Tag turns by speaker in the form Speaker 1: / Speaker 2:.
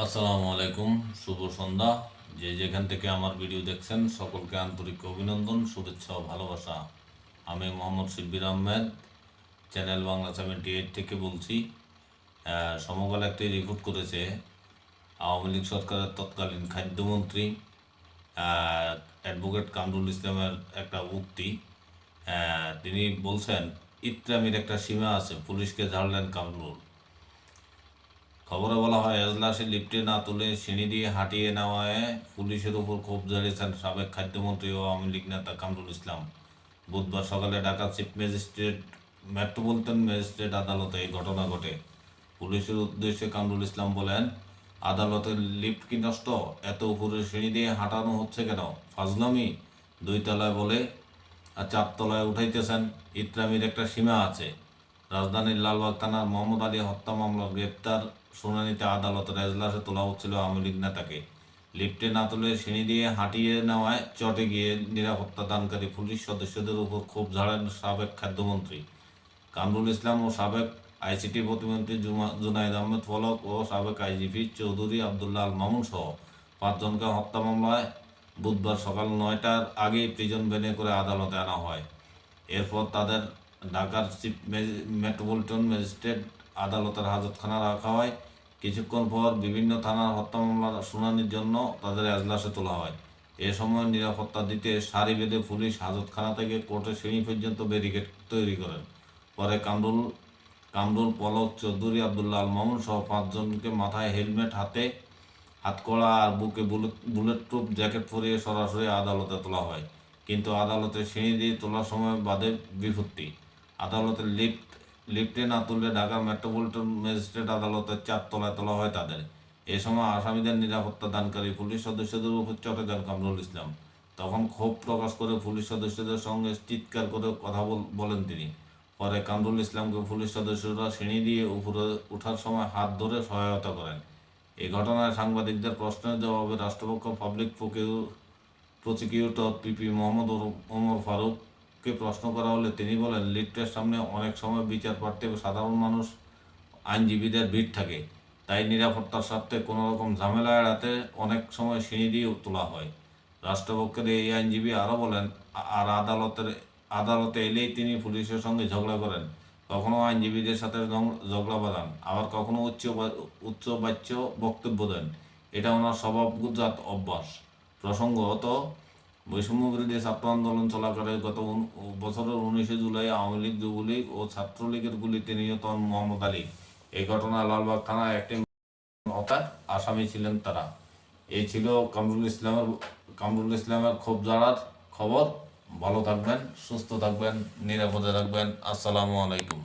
Speaker 1: আসসালামু আলাইকুম, শুভ সন্ধ্যা। যে যেখান থেকে আমার ভিডিও দেখছেন, সকলকে আন্তরিক অভিনন্দন, শুভেচ্ছা ও ভালোবাসা। আমি Mohammad Shibbir Ahmed, channel Bangla seventy eight থেকে বলছি সমকাল একটি রিপোর্ট করেছে আওয়ামী লীগ সরকারের তৎকালীন খাদ্যমন্ত্রী অ্যাডভোকেট কামরুল ইসলামের একটা উক্তি। তিনি বলছেন, ইত্রামির একটা সীমা আছে, পুলিশকে ঝাড়লেন কামরুল। খবরে বলা হয়, এজলাসে লিফটে না তুলে সিঁড়ি দিয়ে হাঁটিয়ে নেওয়ায় পুলিশের উপর ক্ষোভ জ্বালিয়েছেন সাবেক খাদ্যমন্ত্রী ও আওয়ামী লীগ নেতা কামরুল ইসলাম। বুধবার সকালে Dhaka chief magistrate metropolitan magistrate আদালতে এই ঘটনা ঘটে। পুলিশের উদ্দেশ্যে কামরুল ইসলাম বলেন আদালতের লিফট কি নষ্ট? এত উপরে সিঁড়ি দিয়ে হাঁটানো হচ্ছে কেন? ফাজলামি? দুই তলায় বলে, আর চারতলায় উঠাইতেছেন। ইত্রামির একটা সীমা আছে। রাজধানীর লালবাগ থানার মোহাম্মদ আলী হত্যা মামলার গ্রেপ্তার শুনানিতে আদালতের এজলাসে তোলা হচ্ছিল আওয়ামী লীগ নেতাকে। লিফটে না তুলে সিঁড়ি দিয়ে হাঁটিয়ে নেওয়ায় চটে গিয়ে নিরাপত্তা দানকারী পুলিশ সদস্যদের উপর ক্ষোভ ঝাড়েন সাবেক খাদ্যমন্ত্রী। কামরুল ইসলাম ও সাবেক আইসিটি প্রতিমন্ত্রী জুনাইদ আহমেদ ফলক ও সাবেক আইজিপি চৌধুরী আবদুল্লাহ আল মামুন সহ পাঁচজনকে হত্যা মামলায় বুধবার সকাল নয়টার আগেই প্রিজন ভ্যানে করে আদালতে আনা হয়। এরপর তাদের ঢাকার চিফ মেট্রোপলিটন ম্যাজিস্ট্রেট আদালতের হাজতখানা রাখা হয়। কিছুক্ষণ পর বিভিন্ন থানার হত্যা মামলার শুনানির জন্য তাদের এজলাসে তোলা হয়। এ সময় নিরাপত্তা দিতে সারি বেঁধে পুলিশ হাজতখানা থেকে কোর্টের সিঁড়ি পর্যন্ত ব্যারিকেড তৈরি করেন। পরে কামরুল কামরুল পলক চৌধুরী আবদুল্লাহ মামুন সহ পাঁচজনকে মাথায় হেলমেট, হাতে হাতকড়া আর বুকে বুলেট বুলেট প্রুফ জ্যাকেট পরিয়ে সরাসরি আদালতে তোলা হয়। কিন্তু আদালতে সিঁড়ি দিয়ে তোলার সময় বাদে বিপত্তি আদালতের লিফট লিফটে না তুললে ঢাকা মেট্রোপলিটন ম্যাজিস্ট্রেট আদালতের চারতলায় তোলা হয় তাদের। এ সময় আসামিদের নিরাপত্তা দানকারী পুলিশ সদস্যদের উপর চটে কামরুল ইসলাম। তখন ক্ষোভ প্রকাশ করে পুলিশ সদস্যদের সঙ্গে চিৎকার করে কথা বল- বলেন তিনি। পরে কামরুল ইসলামকে পুলিশ সদস্যরা সিঁড়ি দিয়ে উপরে ওঠার সময় হাত ধরে সহায়তা করেন। এই ঘটনায় সাংবাদিকদের প্রশ্নের জবাবে রাষ্ট্রপক্ষ public prosecutor PP Mohammad Omar Omar ফারুককে প্রশ্ন করা হলে তিনি বলেন, লিফটের সামনে অনেক সময় বিচার প্রার্থী সাধারণ মানুষ, আইনজীবীদের ভিড় থাকে। তাই নিরাপত্তার স্বার্থে কোনো রকম ঝামেলা এড়াতে অনেক সময় সিঁড়ি দিয়ে তোলা হয়। রাষ্ট্রপক্ষের এই আইনজীবী আরও বলেন, আর আদালতের, আদালতে এলেই তিনি পুলিশের সঙ্গে ঝগড়া করেন। কখনো আইনজীবীদের সাথে ঝগড়া বাঁধান। আবার কখনো উচ্চ উচ্চ বাচ্য বক্তব্য দেন। এটা ওনার স্বভাবজাত অভ্যাস। প্রসঙ্গত বৈষম্য বিরোধী ছাত্র আন্দোলন চলাকালে গত বছরের উনিশে জুলাই আওয়ামী লীগ, যুবলীগ ও ছাত্রলীগের গুলিতে নিহত মোহাম্মদ আলী। এই ঘটনায় লালবাগ থানায় একটি আসামি ছিলেন তারা। এই ছিল কামরুল ইসলামের কামরুল ইসলামের ক্ষোভ জাড়ার খবর। ভালো থাকবেন, সুস্থ থাকবেন, নিরাপদে থাকবেন। আসসালামু আলাইকুম।